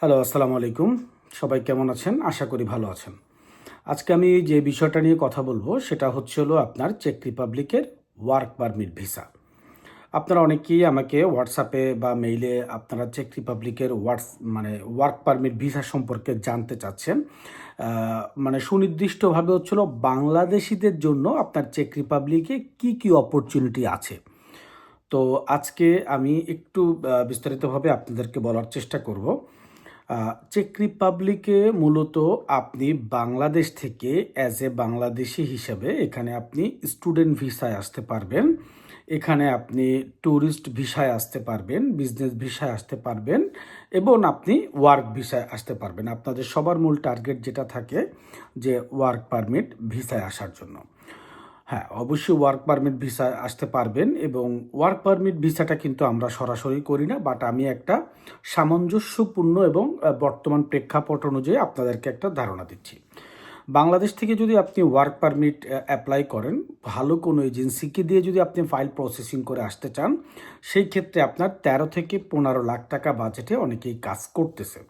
Hello, আসসালামু আলাইকুম। সবাই কেমন আছেন? আশা করি ভালো আছেন। আজকে আমি যে বিষয়টা নিয়ে কথা বলব, সেটা হচ্ছে হলো আপনার চেক রিপাবলিকের ওয়ার্ক পারমিট ভিসা আপনারা অনেকেই আমাকে হোয়াটসঅ্যাপে বা মেইলে আপনারা চেক রিপাবলিকের ওয়ার্কস মানে ওয়ার্ক পারমিট ভিসা সম্পর্কে জানতে চাচ্ছেন। মানে সুনির্দিষ্টভাবে হচ্ছিল বাংলাদেশিদের জন্য আপনার চেক রিপাবলিকে কি কি অপরচুনিটি আছে? তো আজকে আমি একটু বিস্তারিতভাবে আপনাদেরকে বলার চেষ্টা করব। চেক রিপাবলিকে মূলত আপনি বাংলাদেশ থেকে অ্যাজ এ বাংলাদেশি হিসেবে এখানে আপনি স্টুডেন্ট ভিসায় আসতে পারবেন। এখানে আপনি ট্যুরিস্ট ভিসায় আসতে পারবেন বিজনেস ভিসায় আসতে পারবেন এবং আপনি ওয়ার্ক ভিসায় আসতে পারবেন। আপনাদের সবার মূল টার্গেট যেটা থাকে যে ওয়ার্ক পারমিট ভিসায় আসার জন্য। হ্যাঁ অবশ্যই ওয়ার্ক পারমিট ভিসা আসতে পারবেন এবং ওয়ার্ক পারমিট ভিসাটা কিন্তু আমরা সরাসরি করি না বাট আমি একটা সামঞ্জস্যপূর্ণ এবং বর্তমান প্রেক্ষাপট অনুযায়ী আপনাদেরকে একটা ধারণা দিচ্ছি। বাংলাদেশ থেকে যদি আপনি ওয়ার্ক পারমিট অ্যাপ্লাই করেন, ভালো কোনো এজেন্সিকে দিয়ে যদি আপনি ফাইল প্রসেসিং করে আসতে চান, সেই ক্ষেত্রে আপনার তেরো থেকে পনেরো লাখ টাকা বাজেটে অনেকেই কাজ করতেছে।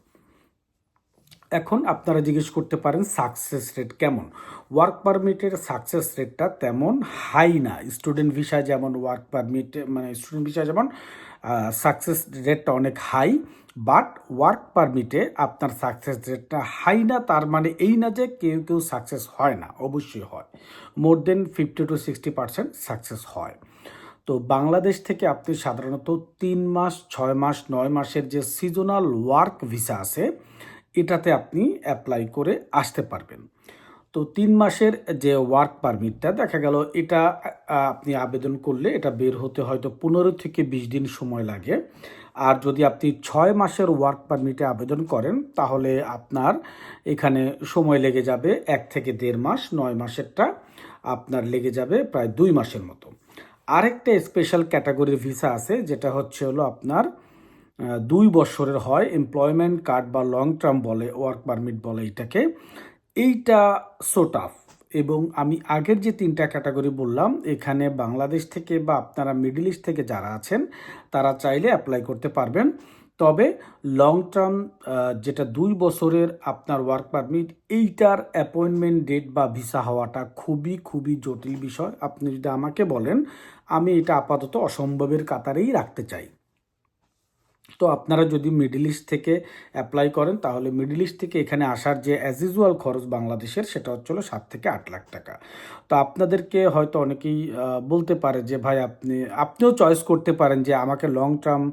এখন আপনারা জিজ্ঞেস করতে পারেন সাকসেস রেট কেমন? ওয়ার্ক পারমিটের সাকসেস রেটটা তেমন হাই না। স্টুডেন্ট ভিসা যেমন ওয়ার্ক পারমিট মানে স্টুডেন্ট ভিসা যেমন সাকসেস রেটটা অনেক হাই বাট ওয়ার্ক পারমিটে আপনার সাকসেস রেটটা হাই না, তার মানে এই না যে কেউ কেউ সাকসেস হয় না, অবশ্যই হয়। More than fifty to sixty percent success হয়। তো বাংলাদেশ থেকে আপনি সাধারণত তিন মাস, ছয় মাস, নয় মাসের যে সিজনাল ওয়ার্ক ভিসা আছে এটাতে আপনি অ্যাপ্লাই করে আসতে পারবেন। তো তিন মাসের যে ওয়ার্ক পারমিটটা দেখা গেল এটা আপনি আবেদন করলে এটা বের হতে হয়তো পনেরো থেকে বিশ দিন সময় লাগে। আর যদি আপনি ছয় মাসের ওয়ার্ক পারমিটে আবেদন করেন, তাহলে আপনার এখানে সময় লেগে যাবে এক থেকে দেড় মাস, নয় মাসেরটা আপনার লেগে যাবে প্রায় দুই মাসের মতো। আরেকটা স্পেশাল ক্যাটাগরির ভিসা আছে, যেটা হচ্ছে হলো আপনার দুই বছরের হয় এমপ্লয়মেন্ট কার্ড বা লং টার্ম বলে ওয়ার্ক পারমিট বলে এটাকে। এইটা সোটাফ এবং আমি আগের যে তিনটা ক্যাটাগরি বললাম, এখানে বাংলাদেশ থেকে বা আপনারা মিডল ইস্ট থেকে যারা আছেন, তারা চাইলে অ্যাপ্লাই করতে পারবেন। তবে লং টার্ম যেটা দুই বছরের আপনার ওয়ার্ক পারমিট এইটার অ্যাপয়েন্টমেন্ট ডেট বা ভিসা হওয়াটা খুবই খুবই জটিল বিষয়। আপনি যদি আমাকে বলেন, আমি এটা আপাতত অসম্ভবের কাতারেই রাখতে চাই। তো আপনারা যদি মিডিল ইস্ট থেকে অ্যাপ্লাই করেন, তাহলে মিডিল ইস্ট থেকে এখানে আসার যে অ্যাজ ইউজুয়াল খরচ বাংলাদেশের, সেটা হচ্ছিল সাত থেকে আট লাখ টাকা। তো আপনাদেরকে হয়তো অনেকেই বলতে পারে যে, ভাই, আপনি, আপনিও চয়েস করতে পারেন যে, আমাকে লং টার্ম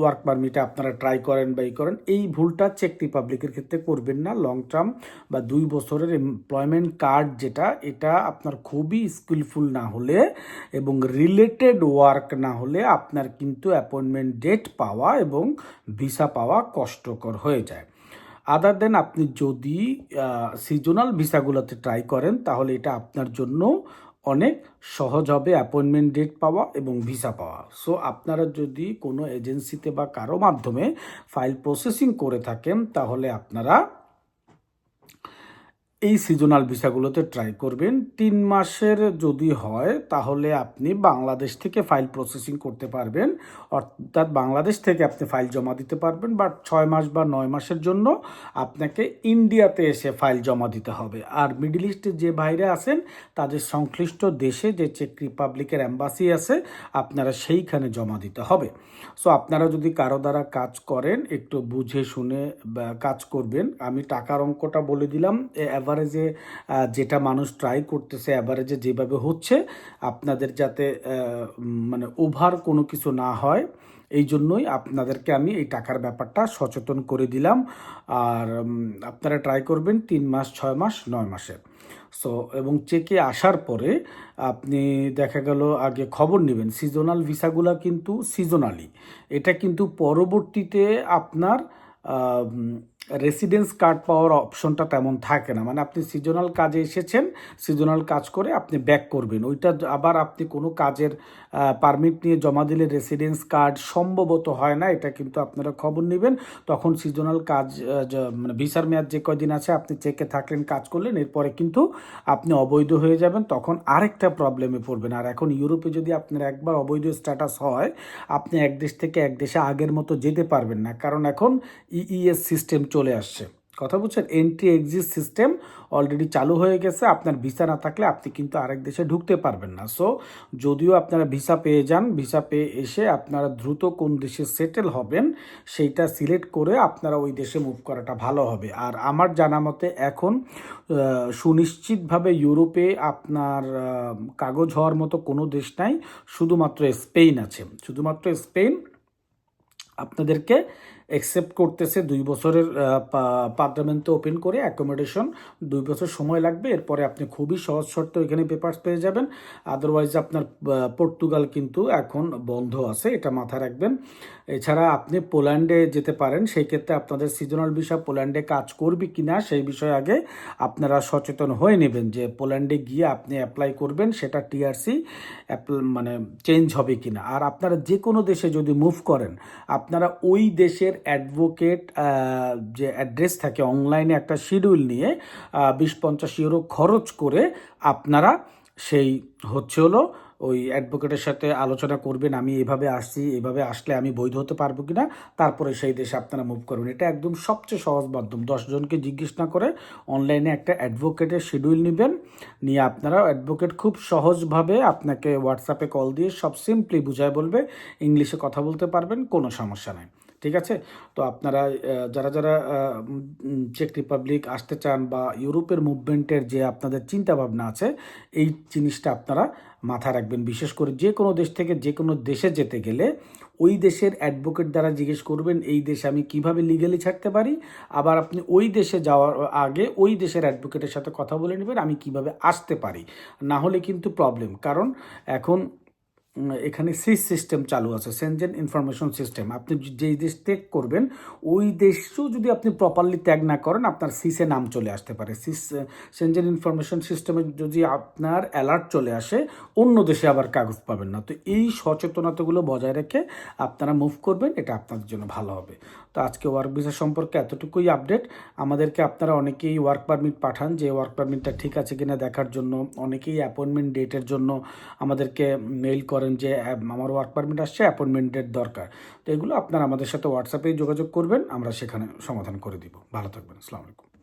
ওয়ার্ক পারমিটে আপনারা ট্রাই করেন বা ই করেন, এই ভুলটা চেক রিপাবলিকের ক্ষেত্রে করবেন না। লং টার্ম বা দুই বছরের এমপ্লয়মেন্ট কার্ড যেটা, এটা আপনার খুবই স্কিলফুল না হলে এবং রিলেটেড ওয়ার্ক না হলে আপনার কিন্তু অ্যাপয়েন্টমেন্ট ডেট পাওয়া এবং ভিসা পাওয়া কষ্টকর হয়ে যায়। আদার দেন আপনি যদি সিজনাল ভিসাগুলোতে ট্রাই করেন, তাহলে এটা আপনার জন্য অনেক সহজ হবে অ্যাপয়েন্টমেন্ট ডেট পাওয়া এবং ভিসা পাওয়া। সো আপনারা যদি কোনো এজেন্সিতে বা কারও মাধ্যমে ফাইল প্রসেসিং করে থাকেন, তাহলে আপনারা এই সিজনাল ভিসাগুলোতে ট্রাই করবেন। তিন মাসের যদি হয়, তাহলে আপনি বাংলাদেশ থেকে ফাইল প্রসেসিং করতে পারবেন। অর্থাৎ বাংলাদেশ থেকে আপনি ফাইল জমা দিতে পারবেন বাট ছয় মাস বা নয় মাসের জন্য আপনাকে ইন্ডিয়াতে এসে ফাইল জমা দিতে হবে। আর মিডল ইস্টে যে বাইরে আছেন, তাদের সংশ্লিষ্ট দেশে যে চেক রিপাবলিকের অ্যাম্বাসি আছে, আপনারা সেইখানে জমা দিতে হবে। সো আপনারা যদি কারও দ্বারা কাজ করেন, একটু বুঝে শুনে কাজ করবেন। আমি টাকার অঙ্কটা বলে দিলাম। অ্যাভারেজে যেটা মানুষ ট্রাই করতেছে অ্যাভারেজে যেভাবে হচ্ছে, আপনাদের যাতে মানে ওভার কোনো কিছু না হয়, এই জন্যই আপনাদেরকে আমি এই টাকার ব্যাপারটা সচেতন করে দিলাম। আর আপনারা ট্রাই করবেন তিন মাস, ছয় মাস, নয় মাসের। সো এবং চেকে আসার পরে আপনি দেখা গেল আগে খবর নেবেন সিজনাল ভিসাগুলা কিন্তু সিজনালি এটা কিন্তু পরবর্তীতে আপনার রেসিডেন্স কার্ড পাওয়ার অপশনটা তেমন থাকে না। মানে আপনি সিজনাল কাজে এসেছেন সিজনাল কাজ করে আপনি ব্যাক করবেন। ওইটা আবার আপনি কোনো কাজের পারমিট নিয়ে জমা দিলে রেসিডেন্স কার্ড সম্ভবত হয় না, এটা কিন্তু আপনারা খবর নেবেন। তখন সিজনাল কাজ মানে ভিসার মেয়াদ যে কয়দিন আছে, আপনি চেকে থাকলেন, কাজ করলেন, এরপরে কিন্তু আপনি অবৈধ হয়ে যাবেন, তখন আরেকটা প্রবলেমে পড়বেন। আর এখন ইউরোপে যদি আপনার একবার অবৈধ স্ট্যাটাস হয়, আপনি এক দেশ থেকে এক দেশে আগের মতো যেতে পারবেন না। কারণ এখন ইইএস সিস্টেম চলে আসছে। কথা বুঝছেন এন্ট্রি এক্সিট সিস্টেম অলরেডি চালু হয়ে গেছে। আপনার ভিসা না থাকলে আপনি কিন্তু আরেক দেশে ঢুকতে পারবেন না। সো যদিও আপনারা ভিসা পেয়ে যান ভিসা পেয়ে এসে আপনারা দ্রুত কোন দেশে সেটেল হবেন, সেইটা সিলেক্ট করে আপনারা ওই দেশে মুভ করাটা ভালো হবে। আর আমার জানা মতে এখন সুনিশ্চিতভাবে ইউরোপে আপনার কাগজ হওয়ার মতো কোনো দেশ নাই, শুধুমাত্র স্পেন আছে। শুধুমাত্র স্পেন আপনাদেরকে অ্যাকসেপ্ট করতেছে দুই বছরের পার্লামেন্টে ওপেন করে অ্যাকোমোডেশন দুই বছর সময় লাগবে। এরপরে আপনি খুবই সহজ শর্ত এখানে পেপার্স পেয়ে যাবেন। আদারওয়াইজ আপনার পর্তুগাল কিন্তু এখন বন্ধ আছে, এটা মাথায় রাখবেন। এছাড়া আপনি পোল্যান্ডে যেতে পারেন, সেই ক্ষেত্রে আপনাদের সিজনাল বিষয় পোল্যান্ডে কাজ করবে কি না, সেই বিষয়ে আগে আপনারা সচেতন হয়ে নেবেন যে পোল্যান্ডে গিয়ে আপনি অ্যাপ্লাই করবেন, সেটা টিআরসি মানে চেঞ্জ হবে কি না আর আপনারা যে কোনো দেশে যদি মুভ করেন, আপনারা ওই দেশের অ্যাডভোকেট যে অ্যাড্রেস থাকে অনলাইনে একটা শিডিউল নিয়ে বিশ পঞ্চাশ ইউরো খরচ করে আপনারা সেই হচ্ছে হলো ওই অ্যাডভোকেটের সাথে আলোচনা করবেন, আমি এভাবে আসছি, এভাবে আসলে আমি বৈধ হতে পারব কি না তারপরে সেই দেশে আপনারা মুভ করবেন। এটা একদম সবচেয়ে সহজ মাধ্যম। দশজনকে জিজ্ঞেস না করে অনলাইনে একটা অ্যাডভোকেটের শিডিউল নেবেন, নিয়ে আপনারা অ্যাডভোকেট খুব সহজভাবে আপনাকে হোয়াটসঅ্যাপে কল দিয়ে সব সিম্পলি বুঝায় বলবে, ইংলিশে কথা বলতে পারবেন, কোনো সমস্যা নাই। ঠিক আছে? তো আপনারা যারা যারা চেক রিপাবলিক আসতে চান বা ইউরোপের মুভমেন্টের যে আপনাদের চিন্তা ভাবনা আছে, এই জিনিসটা আপনারা মাথায় রাখবেন। বিশেষ করে যে কোনো দেশ থেকে যে কোনো দেশে যেতে গেলে ওই দেশের অ্যাডভোকেট দ্বারা জিজ্ঞেস করবেন, এই দেশে আমি কীভাবে লিগালি ছাড়তে পারি? আবার আপনি ওই দেশে যাওয়ার আগে ওই দেশের অ্যাডভোকেটের সাথে কথা বলে নেবেন, আমি কীভাবে আসতে পারি? না হলে কিন্তু প্রবলেম কারণ এখন এখানে সিস সিস্টেম চালু আছে সেনজেন ইনফরমেশন সিস্টেম আপনি যেই দেশ ত্যাগ করবেন, ওই দেশও যদি আপনি প্রপারলি ত্যাগ না করেন, আপনার সিসে নাম চলে আসতে পারে। সিস সেনজেন ইনফরমেশন সিস্টেমে যদি আপনার অ্যালার্ট চলে আসে, অন্য দেশে আবার কাগজ পাবেন না। তো এই সচেতনতাগুলো বজায় রেখে আপনারা মুভ করবেন, এটা আপনাদের জন্য ভালো হবে। তো আজকে ওয়ার্ক ভিসা সম্পর্কে এতটুকুই আপডেট আমাদেরকে আপনারা অনেকেই ওয়ার্ক পারমিট পাঠান, যে ওয়ার্ক পারমিটটা ঠিক আছে কিনা দেখার জন্য, অনেকেই অ্যাপয়েন্টমেন্ট ডেটের জন্য আমাদেরকে মেইল করেন যে আহ, আমার ওয়ার্ক পারমিট আসছে অ্যাপয়েন্টমেন্টের দরকার। তো এগুলো আপনারা আমাদের সাথে হোয়াটসঅ্যাপে যোগাযোগ করবেন আমরা সেখানে সমাধান করে দিব। ভালো থাকবেন আসসালামু আলাইকুম।